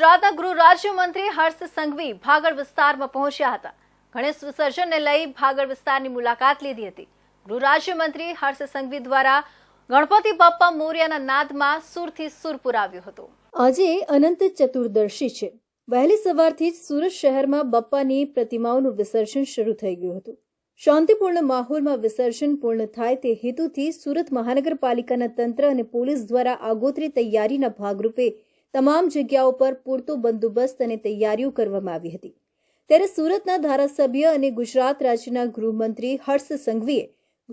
ગુજરાતના ગૃહ રાજ્યમંત્રી હર્ષ સંઘવી ભાગળ વિસ્તારમાં પહોંચ્યા હતા. ગણેશ વિસર્જનને લઈ ભાગળ વિસ્તારની મુલાકાત લીધી હતી. ગૃહ રાજ્યમંત્રી હર્ષ સંઘવી દ્વારા ગણપતિ બાપ્પા મોર્યાના નાદમાં સુરથી સુર પુરાવ્યો હતો. આજે અનંત ચતુર્દશી છે. વહેલી સવારથી જ સુરત શહેરમાં બપ્પાની પ્રતિમાઓનું વિસર્જન શરૂ થઈ ગયું હતું. શાંતિપૂર્ણ માહોલમાં વિસર્જન પૂર્ણ થાય તે હેતુથી સુરત મહાનગરપાલિકાના તંત્ર અને પોલીસ દ્વારા આગોતરી તૈયારીના ભાગરૂપે તમામ જગ્યાઓ પર પૂરતો બંદોબસ્ત અને તૈયારીઓ કરવામાં આવી હતી. ત્યારે સુરતના ધારાસભ્ય અને ગુજરાત રાજ્યના ગૃહમંત્રી હર્ષ સંઘવીએ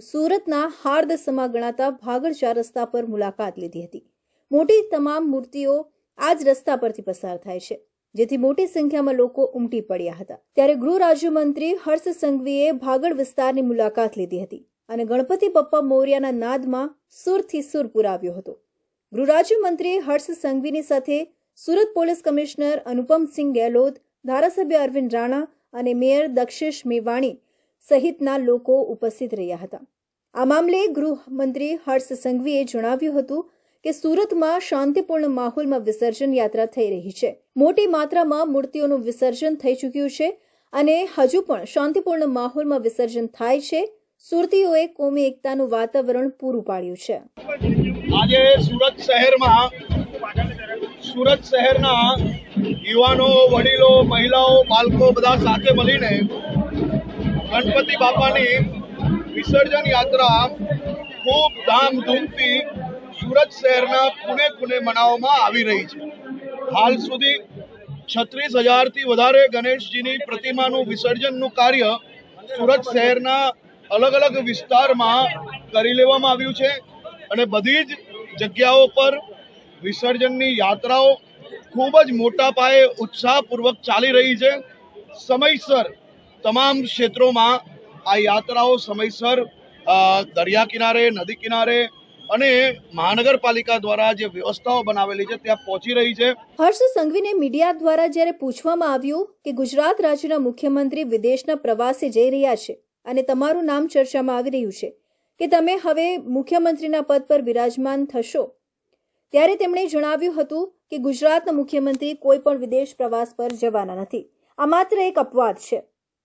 સુરતના હાર્દ સમા ગણાતા ભાગળ ચાર રસ્તા પર મુલાકાત લીધી હતી. મોટી તમામ મૂર્તિઓ આ જ રસ્તા પરથી પસાર થાય છે, જેથી મોટી સંખ્યામાં લોકો ઉમટી પડ્યા હતા. ત્યારે ગૃહ રાજ્યમંત્રી હર્ષ સંઘવીએ ભાગળ વિસ્તારની મુલાકાત લીધી હતી અને ગણપતિ બપ્પા મોર્યાના નાદમાં સુરથી સુર પુરાવ્યો હતો. ગૃહ રાજ્યમંત્રી હર્ષ સંઘવીની સાથે સુરત પોલીસ કમિશનર અનુપમસિંહ ગેહલોત, ધારાસભ્ય અરવિંદ રાણા અને મેયર દક્ષેશ મેવાણી સહિતના લોકો ઉપસ્થિત રહ્યા હતા. આ મામલે ગૃહમંત્રી હર્ષ સંઘવીએ જણાવ્યું હતું કે સુરતમાં શાંતિપૂર્ણ માહોલમાં વિસર્જન યાત્રા થઈ રહી છે. મોટી માત્રામાં મૂર્તિઓનું વિસર્જન થઈ ચૂક્યું છે અને હજુ પણ શાંતિપૂર્ણ માહોલમાં વિસર્જન થાય છે. સુરતીઓએ કોમી એકતાનું વાતાવરણ પૂરું પાડ્યું છે. આજે સુરત શહેરમાં સુરત શહેરના યુવાનો, વડીલો, મહિલાઓ, બાળકો બધા સાથે મળીને ગણપતિ બાપાની વિસર્જન યાત્રા ખૂબ ધામધૂમથી સુરત શહેરના ખૂણે ખૂણે મનાવવામાં આવી રહી છે. હાલ સુધી છત્રીસ હજારથી વધારે ગણેશજીની પ્રતિમાનું વિસર્જનનું કાર્ય સુરત શહેરના અલગ અલગ વિસ્તારમાં કરી લેવામાં આવ્યું છે. અને બધી જ જગ્યાઓ પર વિસર્જનની યાત્રાઓ ખૂબ જ મોટા પાયે ઉત્સાહપૂર્વક ચાલી રહી છે. સમયસર તમામ ક્ષેત્રોમાં આ યાત્રાઓ સમયસર દરિયા કિનારે, નદી કિનારે અને મહાનગરપાલિકા દ્વારા જે વ્યવસ્થાઓ બનાવેલી છે ત્યાં પહોંચી રહી છે. હર્ષ સંઘવીને મીડિયા દ્વારા જ્યારે પૂછવામાં આવ્યું કે ગુજરાત રાજ્યના મુખ્યમંત્રી વિદેશના પ્રવાસે જઈ રહ્યા છે અને તમારું નામ ચર્ચામાં આવી રહ્યું છે કે તમે હવે મુખ્યમંત્રીના પદ પર બિરાજમાન થશો. ત્યારે તેમણે જણાવ્યું હતું કે ગુજરાતના મુખ્યમંત્રી કોઈ પણ વિદેશ પ્રવાસ પર જવાના નથી. આ માત્ર એક અપવાદ છે,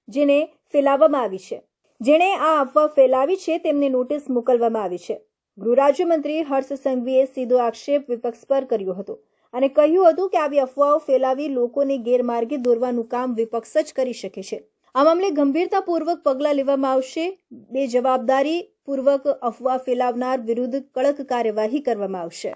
જેને ફેલાવવામાં આવી છે. જેણે આ અફવા ફેલાવી છે તેમને નોટિસ મોકલવામાં આવી છે. ગૃહ રાજ્યમંત્રી હર્ષ સંઘવીએ સીધો આક્ષેપ વિપક્ષ પર કર્યો હતો અને કહ્યું હતું કે આવી અફવાઓ ફેલાવી લોકોને ગેરમાર્ગે દોરવાનું કામ વિપક્ષ જ કરી શકે છે. આ મામલે ગંભીરતાપૂર્વક પગલાં લેવામાં આવશે. બે જવાબદારી પૂર્વક અફવા ફેલાવનાર વિરુદ્ધ કડક કાર્યવાહી કરવામાં આવશે.